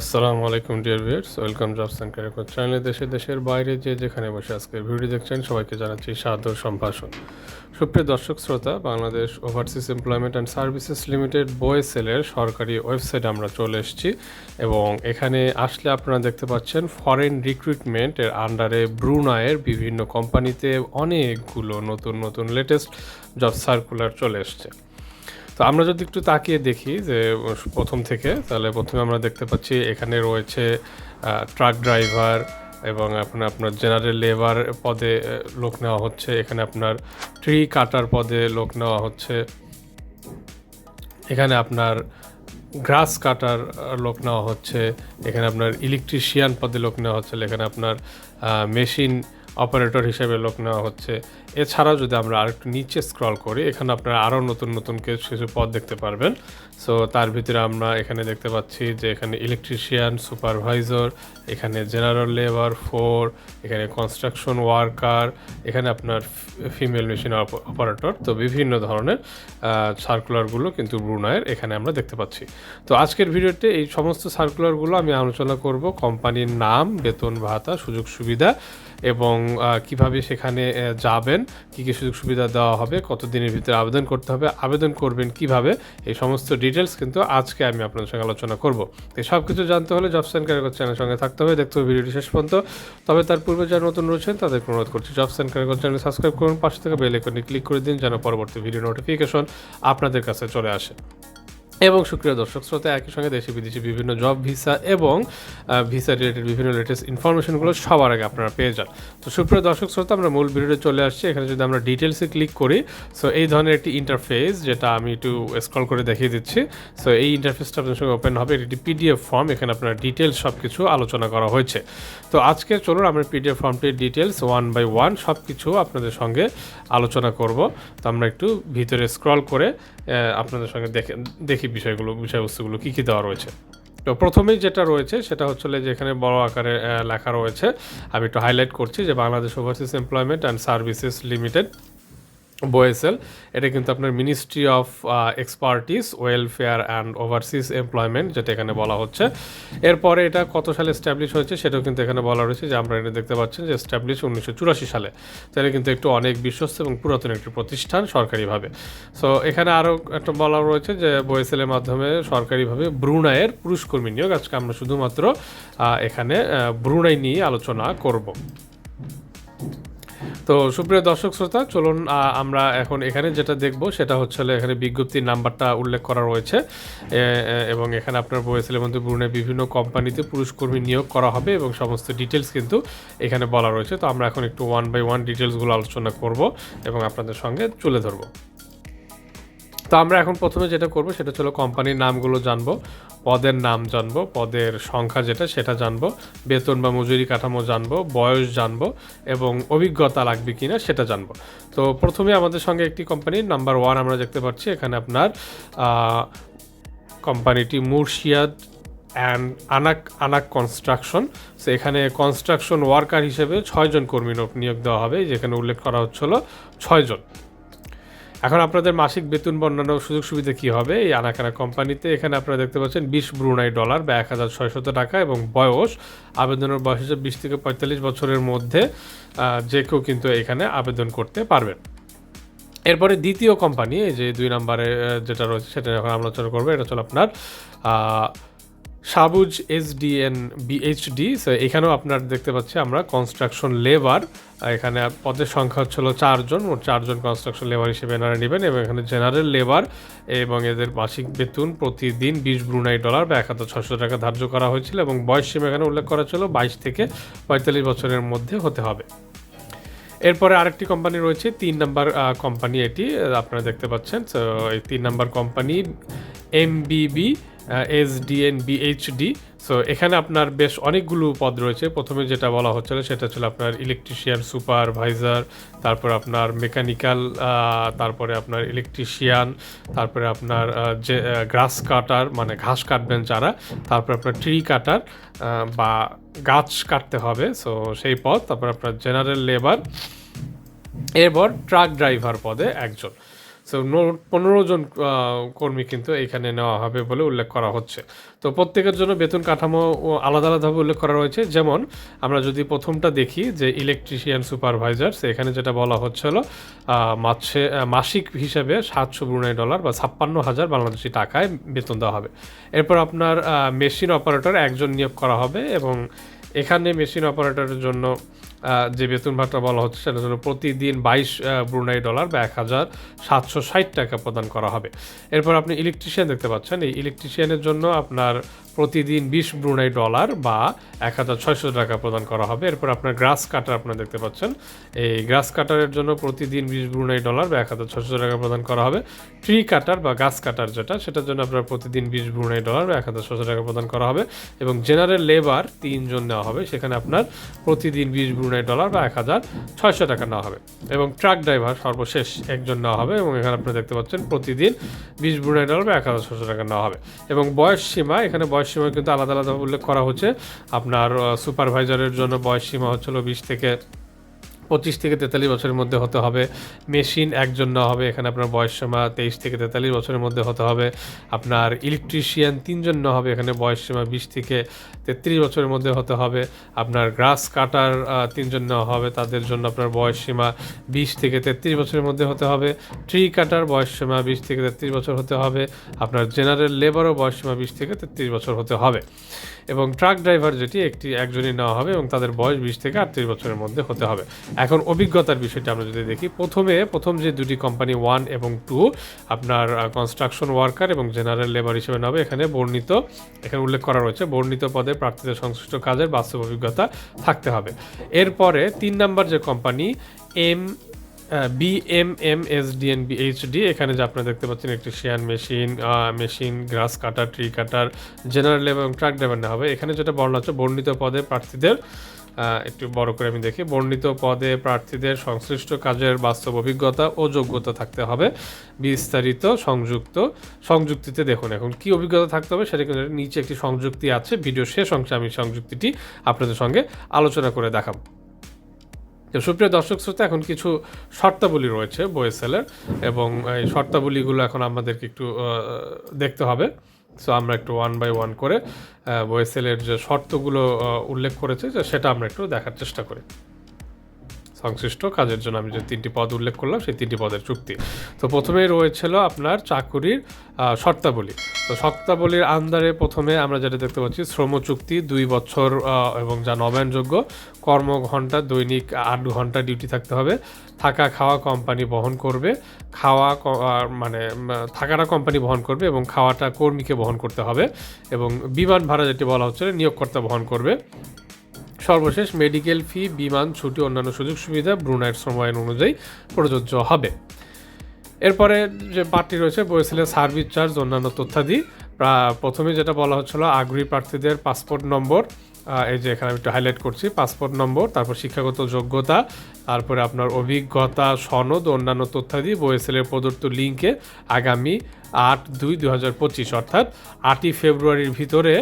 আসসালামু আলাইকুম, dear viewers. Welcome jobs and career চ্যানেলে। দেশে দেশের বাইরে যে যেখানে বসে আজকের ভিডিও দেখছেন, সবাইকে জানাচ্ছি সাদর সম্ভাষণ। সুপ্রিয় দর্শক, শ্রোতা, Bangladesh overseas employment and services limited বয়েসেলের সরকারি ওয়েবসাইটে আমরা চলে এসেছি এবং এখানে আসলে আপনারা দেখতে পাচ্ছেন ফরেন রিক্রুটমেন্ট এর আন্ডারে ব্রুনায়ের বিভিন্ন কোম্পানিতে অনেকগুলো নতুন নতুন লেটেস্ট জব সার্কুলার চলে এসছে। তো আমরা যদি একটু তাকিয়ে দেখি যে, প্রথম থেকে, তাহলে প্রথমে আমরা দেখতে পাচ্ছি এখানে রয়েছে ট্রাক ড্রাইভার এবং আপনার আপনার জেনারেল লেবার পদে লোক নেওয়া হচ্ছে। এখানে আপনার ট্রি কাটার পদে লোক নেওয়া হচ্ছে। এখানে আপনার গ্রাস কাটার লোক নেওয়া হচ্ছে। এখানে আপনার ইলেকট্রিশিয়ান পদে লোক নেওয়া হচ্ছে। এখানে আপনার মেশিন অপারেটর হিসেবে লোক নেওয়া হচ্ছে। এছাড়াও যদি আমরা আরেকটু নিচে স্ক্রল করি, এখানে আপনারা আরও নতুন নতুন কিছু কিছু পদ দেখতে পারবেন। সো তার ভিতরে আমরা এখানে দেখতে পাচ্ছি যে এখানে ইলেকট্রিশিয়ান সুপারভাইজার এখানে জেনারেল লেবার ফোর এখানে কনস্ট্রাকশন ওয়ার্কার এখানে আপনার ফিমেল মেশিন অপারেটর তো বিভিন্ন ধরনের সার্কুলারগুলো কিন্তু ব্রুনায়ের এখানে আমরা দেখতে পাচ্ছি। তো আজকের ভিডিওতে এই সমস্ত সার্কুলারগুলো আমি আলোচনা করব। কোম্পানির নাম, বেতন, ভাতা সুযোগ সুবিধা এবং কীভাবে সেখানে যাবেন, কী কী সুযোগ সুবিধা দেওয়া হবে কত দিনের ভিতরে আবেদন করতে হবে, আবেদন করবেন কীভাবে, এই সমস্ত ডিটেলস কিন্তু আজকে আমি আপনাদের সঙ্গে আলোচনা করব। তো সব কিছু জানতে হলে অ্যান্ড ক্যারিয়ার চ্যানেলের সঙ্গে থাকতে হবে, দেখতে হবে ভিডিওটি শেষ পর্যন্ত। তবে তার পূর্বে যারা নতুন রয়েছেন, তাদেরকে অনুরোধ করছি অ্যান্ড ক্যারিয়ার চ্যানেল সাবস্ক্রাইব করুন, পাশে থেকে বেল আইকনে ক্লিক করে দিন, যেন পরবর্তী ভিডিও নোটিফিকেশন আপনাদের কাছে চলে আসে। এবং সুপ্রিয় দর্শক শ্রোতা, একই সঙ্গে দেশে বিদেশে বিভিন্ন জব ভিসা এবং ভিসা রিলেটেড বিভিন্ন লেটেস্ট ইনফরমেশনগুলো সবার আগে আপনারা পেয়ে যান। তো সুপ্রিয় দর্শক শ্রোতা, আমরা মূল ভিডিওতে চলে আসছি। এখানে যদি আমরা ডিটেলসে ক্লিক করি সো এই ধরনের একটি ইন্টারফেস যেটা আমি একটু স্ক্রল করে দেখিয়ে দিচ্ছি। সো এই ইন্টারফেসটা আপনার সঙ্গে ওপেন হবে। এটি পিডিএফ ফর্ম এখানে আপনার ডিটেলস সব কিছু আলোচনা করা হয়েছে। তো আজকে চলুন আমরা পিডিএফ ফর্মটির ডিটেলস ওয়ান বাই ওয়ান সব কিছু আপনাদের সঙ্গে আলোচনা করব। তো আমরা একটু ভিতরে স্ক্রল করে আপনাদের সঙ্গে দেখে দেখি বিষয়গুলো, বিষয়বস্তুগুলো, কী কী দেওয়া রয়েছে? তো প্রথমেই যেটা রয়েছে, সেটা হচ্ছে যে এখানে বড় আকারে লেখা রয়েছে। আমি একটু হাইলাইট করছি যে Bangladesh overseas employment and services limited BOESL এটা কিন্তু আপনার ministry of expatriates welfare and overseas employment যেটা এখানে বলা হচ্ছে। এরপরে এটা কত সালে এস্টাবলিশ হয়েছে সেটাও কিন্তু এখানে বলা রয়েছে যে আমরা এটা দেখতে পাচ্ছেন যে এস্টাবলিশ উনিশশো চুরাশি সালে। তাহলে কিন্তু একটু অনেক বিশ্বস্ত এবং পুরাতন একটি প্রতিষ্ঠান সরকারিভাবে। সো এখানে আরও একটা বলা রয়েছে যে বোয়েসেলের মাধ্যমে সরকারিভাবে ব্রুনাইয়ের পুরুষ কর্মী নিয়োগ। আজকে আমরা শুধুমাত্র এখানে ব্রুনাই নিয়ে আলোচনা করব। তো সুপ্রিয় দর্শক শ্রোতা, চলুন আমরা এখন এখানে যেটা দেখব সেটা হচ্ছে এখানে বিজ্ঞপ্তির নাম্বারটা উল্লেখ করা রয়েছে। এবং এখানে আপনার বয়েছিলের মধ্যে ব্রুনে বিভিন্ন কোম্পানিতে পুরুষ কর্মী নিয়োগ করা হবে এবং সমস্ত ডিটেলস কিন্তু এখানে বলা রয়েছে। তো আমরা এখন একটু ওয়ান বাই ওয়ান ডিটেলসগুলো আলোচনা করব এবং আপনাদের সঙ্গে চলে ধরবো। তো আমরা এখন প্রথমে যেটা করব সেটা হলো কোম্পানির নামগুলো জানব, পদের নাম জানব, পদের সংখ্যা যেটা সেটা জানব, বেতন বা মজুরি কাঠামো জানব, বয়স জানব এবং অভিজ্ঞতা লাগবে কিনা সেটা জানব। তো প্রথমে আমাদের সঙ্গে একটি কোম্পানির নাম্বার ওয়ান আমরা দেখতে পাচ্ছি, এখানে আপনার কোম্পানিটি মুর্শিয়াদ and Anak Anak construction. So এখানে কনস্ট্রাকশন ওয়ার্কার হিসেবে ছয়জন কর্মী নিয়োগ দেওয়া হবে, যেখানে উল্লেখ করা হচ্ছিল ছয়জন। এখন আপনাদের মাসিক বেতন বা সুযোগ সুবিধা কী হবে? এই আনাকানা কোম্পানিতে এখানে আপনারা দেখতে পাচ্ছেন বিশ ব্রুনাই ডলার বা এক হাজার ছয়শত টাকা এবং বয়স আবেদনের বয়স হচ্ছে বিশ থেকে পঁয়তাল্লিশ বছরের মধ্যে যে কেউ কিন্তু এখানে আবেদন করতে পারবেন। এরপরে দ্বিতীয় কোম্পানি যে দুই নম্বরে যেটা রয়েছে সেটা এখন আলোচনা করব এটা হচ্ছে আপনার সাবুজ আহ, সাবুজ এসডিএন বিএইচডি। এখানেও আপনার দেখতে পাচ্ছি আমরা কনস্ট্রাকশন লেবার এখানে পদের সংখ্যা হচ্ছিল চারজন। মোট চারজন কনস্ট্রাকশন লেবার হিসেবে এনারা নেবেন এবং এখানে জেনারেল লেবার এবং এদের মাসিক বেতন প্রতিদিন বিশ ব্রুনাই ডলার বা এক হাজার ছশো টাকা ধার্য করা হয়েছিল এবং বয়স সীমা এখানে উল্লেখ করা ছিল বাইশ থেকে পঁয়তাল্লিশ বছরের মধ্যে হতে হবে। এরপরে আরেকটি কোম্পানি রয়েছে, তিন নাম্বার কোম্পানি এটি আপনারা দেখতে পাচ্ছেন। তো এই তিন number company MBB SDN BHD so এখানে আপনার বেশ অনেকগুলো পদ রয়েছে। প্রথমে যেটা বলা হচ্ছিল সেটা ছিল আপনার ইলেকট্রিশিয়ান সুপারভাইজার তারপর আপনার মেকানিক্যাল তারপরে আপনার ইলেকট্রিশিয়ান তারপরে আপনার যে গ্রাস কাটার মানে ঘাস কাটবেন যারা, তারপর আপনার ট্রি কাটার বা গাছ কাটতে হবে। সো সেই পদ, তারপর আপনার জেনারেল লেবার এরপর ট্রাক ড্রাইভার পদে একজন। সো পনেরো জন কর্মী কিন্তু এখানে নেওয়া হবে বলে উল্লেখ করা হচ্ছে। তো প্রত্যেকের জন্য বেতন কাঠামো আলাদা আলাদাভাবে উল্লেখ করা রয়েছে। যেমন, আমরা যদি প্রথমটা দেখি যে ইলেকট্রিশিয়ান সুপারভাইজার এখানে যেটা বলা হচ্ছিল মাসে মাসিক হিসাবে সাতশো ব্রুনাই ডলার বা ছাপ্পান্ন হাজার বাংলাদেশি টাকায় বেতন দেওয়া হবে। এরপর আপনার মেশিন অপারেটর একজন নিয়োগ করা হবে এবং এখানে মেশিন অপারেটরের জন্য যে বেতন ভাতা বলা হচ্ছে, সেটার জন্য প্রতিদিন বাইশ ব্রুনাই ডলার বা এক হাজার সাতশো ষাট টাকা প্রদান করা হবে। এরপর আপনি ইলেকট্রিশিয়ান দেখতে পাচ্ছেন। এই ইলেকট্রিশিয়ানের জন্য আপনার প্রতিদিন বিশ ব্রুনাই ডলার বা এক হাজার ছয়শো টাকা প্রদান করা হবে। এরপর আপনার গ্রাস কাটার আপনারা দেখতে পাচ্ছেন। এই গ্রাস কাটারের জন্য প্রতিদিন বিশ ব্রুনাই ডলার বা এক হাজার ছয়শো টাকা প্রদান করা হবে। ট্রি কাটার বা গাছ কাটার যেটা, সেটার জন্য আপনার প্রতিদিন বিশ ব্রুনাই ডলার বা এক হাজার ছশো টাকা প্রদান করা হবে এবং জেনারেল লেবার তিনজন নেওয়া হবে। সেখানে আপনার প্রতিদিন বিশ ব্রুনাই ডলার বা এক হাজার ছয়শো টাকা নেওয়া হবে এবং ট্রাক ড্রাইভার সর্বশেষ একজন নেওয়া হবে এবং এখানে আপনারা দেখতে পাচ্ছেন প্রতিদিন বিশ ব্রুনাই ডলার বা এক হাজার ছশো টাকা নেওয়া হবে এবং বয়স সীমা এখানে বয়স সীমা কিন্তু আলাদা আলাদা উল্লেখ করা হচ্ছে। আপনার সুপারভাইজারের জন্য বয়স সীমা হচ্ছিল বিশ থেকে পঁচিশ থেকে তেতাল্লিশ বছরের মধ্যে হতে হবে। মেশিন একজন না হবে, এখানে আপনার বয়স সীমা তেইশ থেকে তেতাল্লিশ বছরের মধ্যে হতে হবে। আপনার ইলেকট্রিশিয়ান তিনজন না হবে, এখানে বয়স সীমা বিশ থেকে তেত্রিশ বছরের মধ্যে হতে হবে। আপনার গ্রাস কাটার তিনজন নেওয়া হবে, তাদের জন্য আপনার বয়স সীমা বিশ থেকে তেত্রিশ বছরের মধ্যে হতে হবে। ট্রি কাটার বয়স সীমা বিশ থেকে তেত্রিশ বছর হতে হবে। আপনার জেনারেল লেবারও বয়স সীমা বিশ থেকে তেত্রিশ বছর হতে হবে। এবং ট্রাক ড্রাইভার যেটি, একটি, একজনই নেওয়া হবে এবং তাদের বয়স বিশ থেকে আটত্রিশ বছরের মধ্যে হতে হবে। এখন অভিজ্ঞতার বিষয়টা আমরা যদি দেখি, প্রথমে, প্রথম যে দুটি কোম্পানি ওয়ান এবং টু আপনার কনস্ট্রাকশন ওয়ার্কার এবং জেনারেল লেবার হিসেবে নেবে এখানে বর্ণিত, এখানে উল্লেখ করা রয়েছে, বর্ণিত পদে প্রার্থীদের সংশ্লিষ্ট কাজের বাস্তব অভিজ্ঞতা থাকতে হবে। এরপরে তিন নাম্বার যে company M B M M S D N B H D এখানে যে আপনারা দেখতে পাচ্ছেন একটি shear machine machine grass cutter tree cutter general এবং ট্রাক ড্রাইভার নেওয়া হবে। এখানে যেটা বর্ণনা হচ্ছে বর্ণিত পদে প্রার্থীদের একটু বড় করে আমি দেখি। বর্ণিত পদে প্রার্থীদের সংশ্লিষ্ট কাজের বাস্তব অভিজ্ঞতা ও যোগ্যতা থাকতে হবে। বিস্তারিত সংযুক্ত, সংযুক্তিতে দেখুন এখন কি অভিজ্ঞতা থাকতে হবে সেটা কিন্তু নিচে একটি সংযুক্তি আছে। ভিডিও শেষ অংশে আমি সংযুক্তিটি আপনাদের সঙ্গে আলোচনা করে দেখাবো। তো সুপ্রিয় দর্শক শ্রোতা, এখন কিছু শর্তাবলী রয়েছে বয়েসেলের এবং এই শর্তাবলীগুলো এখন আমাদেরকে একটু দেখতে হবে। সো আমরা একটু ওয়ান বাই ওয়ান করে ওয়েসেলের যে শর্তগুলো উল্লেখ করেছে, যে সেটা আমরা একটু দেখার চেষ্টা করি। সংশ্লিষ্ট কাজের জন্য আমি যে তিনটি পদ উল্লেখ করলাম, সেই তিনটি পদের চুক্তি। তো প্রথমেই রয়েছিল আপনার চাকুরির শর্তাবলী। তো শর্তাবলীর আন্দারে প্রথমে আমরা যেটা দেখতে পাচ্ছি, শ্রম চুক্তি দুই বছর এবং যা নবায়নযোগ্য কর্ম ঘণ্টা দৈনিক আট ঘণ্টা ডিউটি থাকতে হবে। থাকা, খাওয়া কোম্পানি বহন করবে। খাওয়া মানে থাকাটা কোম্পানি বহন করবে এবং খাওয়াটা কর্মীকে বহন করতে হবে এবং বিমান ভাড়া যেটি বলা হচ্ছে, নিয়োগকর্তা বহন করবে। সর্বশেষ মেডিকেল ফি, বিমান, ছুটি, অন্যান্য সুযোগ সুবিধা ব্রুনাইট শ্রম অনুযায়ী প্রযোজ্য হবে। এরপরে যে পার্টি রয়েছে বলেছিলেন সার্ভিস চার্জ, অন্যান্য তথ্যাদি। প্রথমে যেটা বলা হচ্ছিল আগ্রহী প্রার্থীদের পাসপোর্ট নম্বর এই যে এখানে আমি একটু হাইলাইট করছি, পাসপোর্ট নম্বর, তারপর শিক্ষাগত যোগ্যতা, তারপরে আপনার অভিজ্ঞতা, সনদ, অন্যান্য তথ্যাদি, বয়েসেলের প্রদত্ত লিঙ্কে আগামী আট দুই দু হাজার পঁচিশ, অর্থাৎ আটই ফেব্রুয়ারির ভিতরে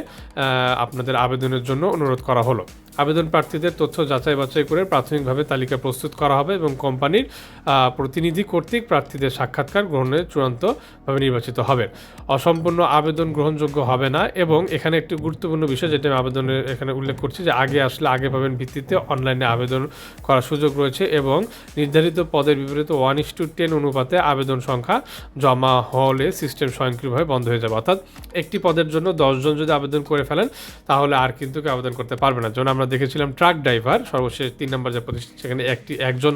আপনাদের আবেদনের জন্য অনুরোধ করা হলো। আবেদন প্রার্থীদের তথ্য যাচাই বাছাই করে প্রাথমিকভাবে তালিকা প্রস্তুত করা হবে এবং কোম্পানির প্রতিনিধি কর্তৃক প্রার্থীদের সাক্ষাৎকার গ্রহণে চূড়ান্তভাবে নির্বাচিত হবে। অসম্পূর্ণ আবেদন গ্রহণযোগ্য হবে না এবং এখানে একটি গুরুত্বপূর্ণ বিষয় যেটা আমি আবেদনের এখানে উল্লেখ করছি যে আগে আসলে আগে পাবেন ভিত্তিতে অনলাইনে আবেদন করার সুযোগ রয়েছে এবং নির্ধারিত পদের বিপরীত ওয়ান ইস টু টেন অনুপাতে আবেদন সংখ্যা জমা হলে সিস্টেম স্বয়ংক্রিয়ভাবে বন্ধ হয়ে যাবে। অর্থাৎ একটি পদের জন্য দশজন যদি আবেদন করে ফেলেন, তাহলে আর কিন্তু কেউ আবেদন করতে পারবে না। যেমন আমরা দেখেছিলাম ট্রাক ড্রাইভার, সর্বশেষ তিন নম্বর যে প্রতিষ্ঠান, সেখানে একটি, একজন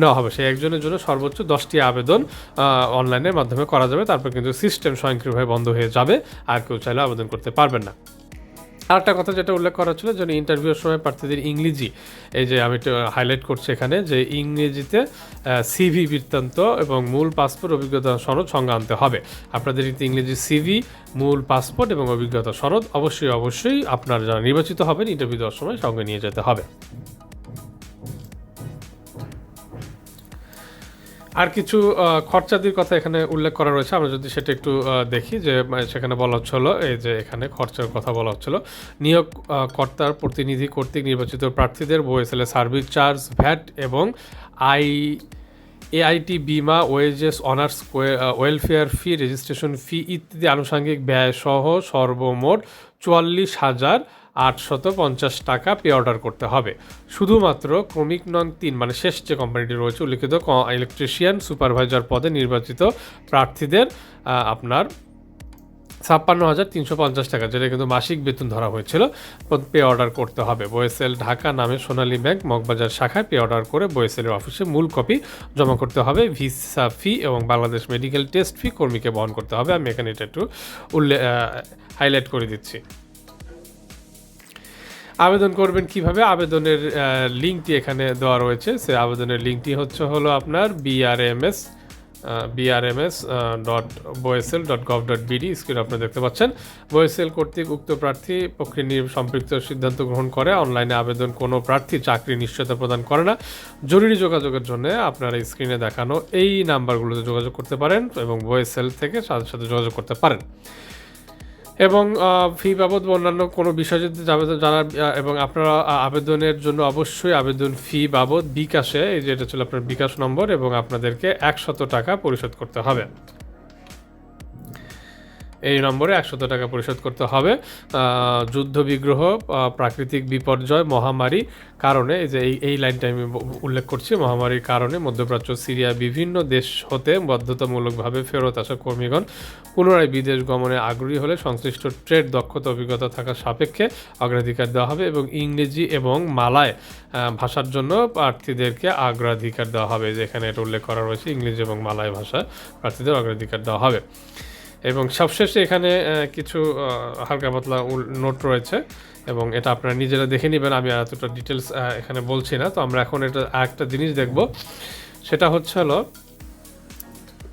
নেওয়া হবে। সেই একজনের জন্য সর্বোচ্চ দশটি আবেদন অনলাইনের মাধ্যমে করা যাবে। তারপর কিন্তু সিস্টেম স্বয়ংক্রিয়ভাবে বন্ধ হয়ে যাবে। আর কেউ চাইলে আবেদন করতে পারবেন না। আরেকটা কথা যেটা উল্লেখ করা ছিল যেন ইন্টারভিউর সময় প্রার্থীদের ইংরেজি, এই যে আমি একটু হাইলাইট করছি এখানে যে ইংরেজিতে সিভি বৃত্তান্ত এবং মূল পাসপোর্ট অভিজ্ঞতা সনদ সঙ্গে আনতে হবে। আপনাদের ইংরেজি সিভি মূল পাসপোর্ট এবং অভিজ্ঞতা সনদ অবশ্যই অবশ্যই আপনার যারা নির্বাচিত হবেন ইন্টারভিউ দেওয়ার সময় সঙ্গে নিয়ে যেতে হবে। আর কিছু খরচাদির কথা এখানে উল্লেখ করা রয়েছে। আমরা যদি সেটা একটু দেখি যে সেখানে বলা হচ্ছিল, এই যে এখানে খরচার কথা বলা হচ্ছিল, নিয়োগ কর্তার প্রতিনিধি কর্তৃক নির্বাচিত প্রার্থীদের বয়েসেলে সার্ভিস চার্জ, ভ্যাট এবং আই, এআইটি, বিমা, wage, earners welfare fee, registration fee ইত্যাদি আনুষঙ্গিক ব্যয় সহ সর্বমোট চুয়াল্লিশ হাজার আটশত পঞ্চাশ টাকা পে অর্ডার করতে হবে। শুধুমাত্র ক্রমিক নং তিন মানে শেষ যে কোম্পানিটি রয়েছে, উল্লিখিত ইলেকট্রিশিয়ান সুপারভাইজার পদে নির্বাচিত প্রার্থীদের আপনার ছাপ্পান্ন হাজার তিনশো পঞ্চাশ টাকা, যেটা কিন্তু মাসিক বেতন ধরা হয়েছিল পে অর্ডার করতে হবে। বয়েসেল ঢাকা নামে সোনালী ব্যাংক, মগবাজার শাখায় পে অর্ডার করে বয়েসেলের অফিসে মূল কপি জমা করতে হবে। ভিসা ফি এবং বাংলাদেশ মেডিকেল টেস্ট ফি কর্মীকে বহন করতে হবে। আমি এখানে এটা একটু উল্লেখ হাইলাইট করে দিচ্ছি। আবেদন করবেন কীভাবে? আবেদনের লিঙ্কটি এখানে দেওয়া রয়েছে। সে আবেদনের লিঙ্কটি হচ্ছে হলো আপনার BRMS BRMS dot BOESL dot gov dot BD screen আপনি দেখতে পাচ্ছেন। বোয়েসেল কর্তৃক উক্ত প্রার্থী পক্ষে নিয়ে সম্পৃক্ত সিদ্ধান্ত গ্রহণ করে, অনলাইনে আবেদন কোনো প্রার্থী চাকরি নিশ্চয়তা প্রদান করে না। জরুরি যোগাযোগের জন্য আপনারা স্ক্রিনে দেখানো এই নাম্বারগুলোতে যোগাযোগ করতে পারেন এবং বোয়েসেল থেকে সাথে সাথে যোগাযোগ করতে পারেন। এবং ফি বাবদ অন্যান্য কোনো বিষয় যদি জানার এবং আপনারা আবেদনের জন্য অবশ্যই আবেদন ফি বাবদ বিকাশে, এই যে এটা ছিল আপনার বিকাশ নম্বর এবং আপনাদেরকে একশত টাকা পরিশোধ করতে হবে। এই নম্বরে একশত টাকা পরিশোধ করতে হবে। আহ, যুদ্ধ বিগ্রহ প্রাকৃতিক বিপর্যয় মহামারী কারণে যে এই এই লাইনটা আমি উল্লেখ করছি মহামারীর কারণে মধ্যপ্রাচ্য সিরিয়া বিভিন্ন দেশ হতে বাধ্যতামূলকভাবে ফেরত আসা কর্মীগণ পুনরায় বিদেশ গমনে আগ্রহী হলে সংশ্লিষ্ট ট্রেড দক্ষতা অভিজ্ঞতা থাকার সাপেক্ষে অগ্রাধিকার দেওয়া হবে এবং ইংরেজি এবং মালায় ভাষার জন্য প্রার্থীদেরকে অগ্রাধিকার দেওয়া হবে। যেখানে এটা উল্লেখ করা রয়েছে ইংরেজি এবং মালায় ভাষা প্রার্থীদের অগ্রাধিকার দেওয়া হবে। এবং সবশেষে এখানে কিছু হালকা পাতলা নোট রয়েছে এবং এটা আপনারা নিজেরা দেখে নেবেন। আমি আর এতটা ডিটেলস এখানে বলছি না। তো আমরা এখন এটা আরেকটা জিনিস দেখব। সেটা হচ্ছে হলো,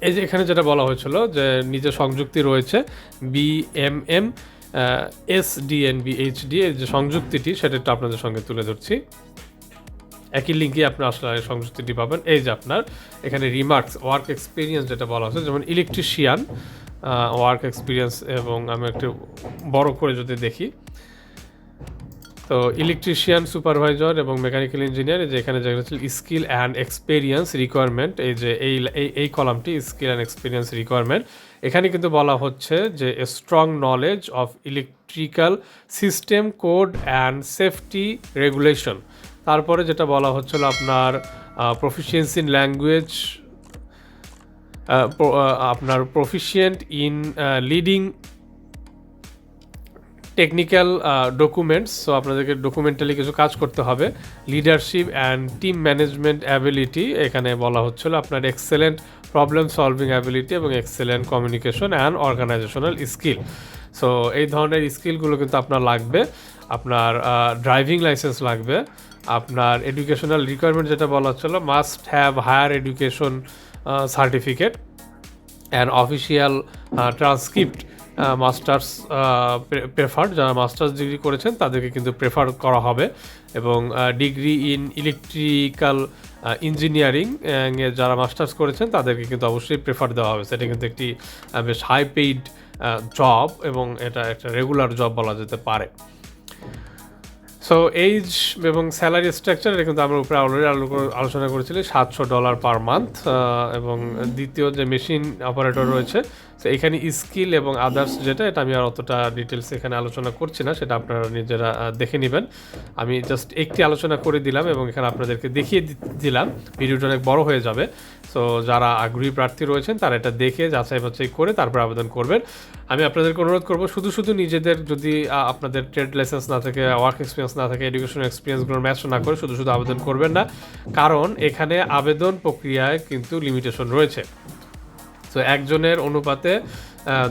এই যে এখানে যেটা বলা হয়েছিল যে নিজে সংযুক্তি রয়েছে বিএমএম এস ডিএনবি এইচডি এর যে সংযুক্তিটি, সেটা একটু আপনাদের সঙ্গে তুলে ধরছি। একই লিঙ্কে আপনি আসলে সংযুক্তিটি পাবেন। এই যে আপনার, এখানে রিমার্কস ওয়ার্ক এক্সপিরিয়েন্স যেটা বলা হচ্ছে যেমন ইলেকট্রিশিয়ান ওয়ার্ক এক্সপিরিয়েন্স এবং আমি একটু বড় করে যদি দেখি, তো ইলেকট্রিশিয়ান সুপারভাইজার এবং মেকানিক্যাল ইঞ্জিনিয়ার যে এখানে যেটা হচ্ছে স্কিল অ্যান্ড এক্সপেরিয়েন্স রিকোয়ারমেন্ট এই যে এই এই এই কলামটি স্কিল অ্যান্ড এক্সপিরিয়েন্স রিকোয়ারমেন্ট এখানে কিন্তু বলা হচ্ছে যে strong knowledge of electrical system code and safety regulation তারপরে যেটা বলা হচ্ছিল আপনার প্রফিসিয়েন্সি ইন ল্যাঙ্গুয়েজ আপনার proficient in leading technical documents so আপনাদেরকে ডকুমেন্টালি কিছু কাজ করতে হবে। Leadership and team management ability এখানে বলা হচ্ছিল আপনার এক্সেলেন্ট প্রবলেম সলভিং অ্যাবিলিটি এবং excellent communication and organisational skill so এই ধরনের স্কিলগুলো কিন্তু আপনার লাগবে। আপনার ড্রাইভিং লাইসেন্স লাগবে। আপনার এডুকেশনাল রিকোয়ারমেন্ট যেটা বলা হচ্ছিল must have higher education certificate and official transcript masters preferred যারা মাস্টার্স ডিগ্রি করেছেন তাদেরকে কিন্তু প্রেফার করা হবে এবং ডিগ্রি ইন ইলেকট্রিক্যাল ইঞ্জিনিয়ারিং এ যারা মাস্টার্স করেছেন তাদেরকে কিন্তু অবশ্যই প্রেফার দেওয়া হবে। সেটা কিন্তু একটি বেশ হাই পেইড জব এবং এটা একটা রেগুলার জব বলা যেতে পারে। সো এইজ এবং স্যালারি স্ট্রাকচার এটা কিন্তু আমরা উপরে অলরেডি আলোচনা করেছিলাম সাতশো ডলার পার মান্থ এবং দ্বিতীয় যে মেশিন অপারেটর রয়েছে তো এখানে স্কিল এবং আদার্স যেটা, এটা আমি আর অতটা ডিটেলস এখানে আলোচনা করছি না, সেটা আপনারা নিজেরা দেখে নেবেন। আমি জাস্ট একটি আলোচনা করে দিলাম এবং এখানে আপনাদেরকে দেখিয়ে দিলাম, ভিডিওটা অনেক বড় হয়ে যাবে। সো যারা আগ্রহী প্রার্থী রয়েছেন, তারা এটা দেখে, যাচাই বাছাই করে তারপর আবেদন করবেন। আমি আপনাদেরকে অনুরোধ করব, শুধু শুধু নিজেদের যদি আপনাদের ট্রেড লাইসেন্স না থাকে ওয়ার্ক এক্সপিরিয়েন্স না থাকে এডুকেশন এক্সপিরিয়েন্সগুলো ম্যাচ না করে, শুধু শুধু আবেদন করবেন না। কারণ এখানে আবেদন প্রক্রিয়ায় কিন্তু লিমিটেশন রয়েছে। তো একজনের অনুপাতে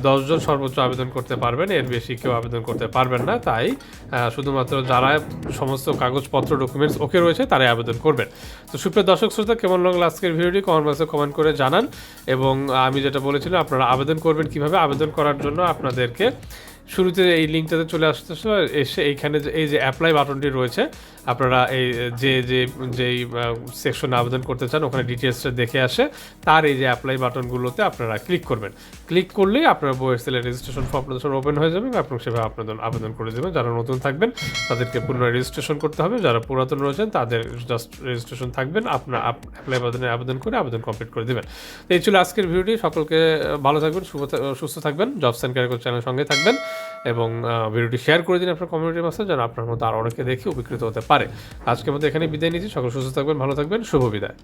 দশজন সর্বোচ্চ আবেদন করতে পারবেন, এর বেশি কেউ আবেদন করতে পারবেন না, তাই শুধুমাত্র যারা সমস্ত কাগজপত্র ডকুমেন্টস ওকে রয়েছে, তারাই আবেদন করবেন। তো সুপ্রিয় দর্শক শ্রোতা, কেমন লাগল আজকের ভিডিওটি? কমেন্ট বক্সে কমেন্ট করে জানান। এবং আমি যেটা বলেছিলাম, আপনারা আবেদন করবেন। কীভাবে আবেদন করার জন্য আপনাদেরকে শুরুতে এই লিঙ্কটাতে চলে আসতে এসে এইখানে যে এই যে অ্যাপ্লাই বাটনটি রয়েছে, আপনারা এই যে যে, যেই সেকশনে আবেদন করতে চান, ওখানে ডিটেলসটা দেখে আসে, তার এই যে অ্যাপ্লাই বাটনগুলোতে আপনারা ক্লিক করবেন। ক্লিক করলেই আপনার বইয়ের রেজিস্ট্রেশন ফর্ম আপনাদের ওপেন হয়ে যাবে এবং সেভাবে আপনাদের আবেদন করে দেবেন। যারা নতুন থাকবেন, তাদেরকে পুনরায় রেজিস্ট্রেশন করতে হবে। যারা পুরাতন রয়েছেন, তাদের জাস্ট রেজিস্ট্রেশন থাকবেন। আপনার অ্যাপ্লাই বাটনে আবেদন করে আবেদন কমপ্লিট করে দেবেন। তো এই ছিল আজকের ভিডিওটি। সকলকে ভালো থাকবেন সুস্থ থাকবেন। জবস অ্যান্ড ক্যারিয়ার চ্যানেলের সঙ্গে থাকবেন। এবং ভিডিওটি শেয়ার করে দিন আপনার কমিউনিটির মাঝে যেন আপনার মতো আরও অনেকে দেখে উপকৃত হতে পারে। আজকের মধ্যে এখানে বিদায় নিচ্ছি। সকল সুস্থ থাকবেন, ভালো থাকবেন। শুভ বিদায়।